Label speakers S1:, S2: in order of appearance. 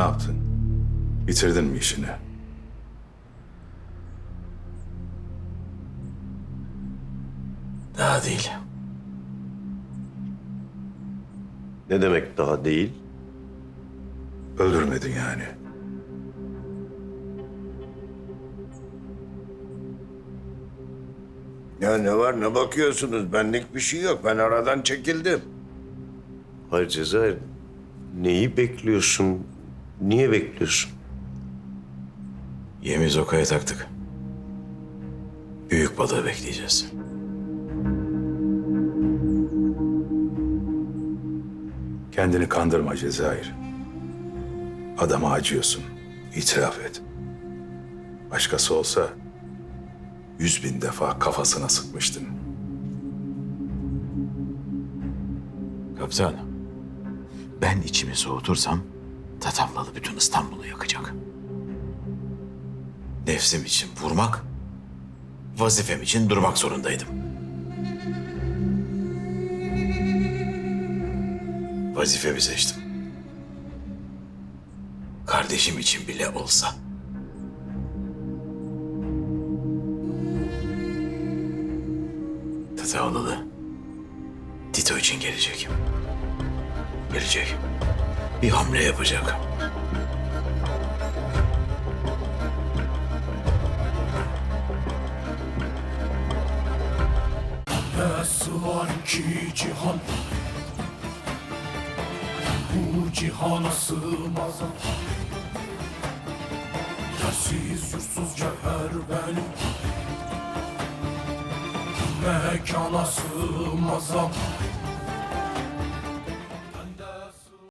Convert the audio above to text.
S1: Ne yaptın? Bitirdin mi işini?
S2: Daha değil.
S3: Ne demek daha değil?
S1: Öldürmedin yani.
S4: Ya ne var ne bakıyorsunuz? Benlik bir şey yok. Ben aradan çekildim.
S3: Hayır Cezayir. Neyi bekliyorsun? Niye bekliyorsun?
S2: Yemi zokaya taktık. Büyük balığı bekleyeceğiz.
S1: Kendini kandırma Cezayir. Adama acıyorsun. İtiraf et. Başkası olsa yüz bin defa kafasına sıkmıştın.
S2: Kaptan, ben içimi soğutursam Tatavlalı bütün İstanbul'u yakacak. Nefsim için vurmak, vazifem için durmak zorundaydım. Vazifemi seçtim. Kardeşim için bile olsa. Tatavlalı Tito için gelecek. Gelecek. Bir hamle yapacak.
S5: Var ki cihan? Bu cihana sığmaz. Yersiz yursuz cevher benim. Mekana sığmaz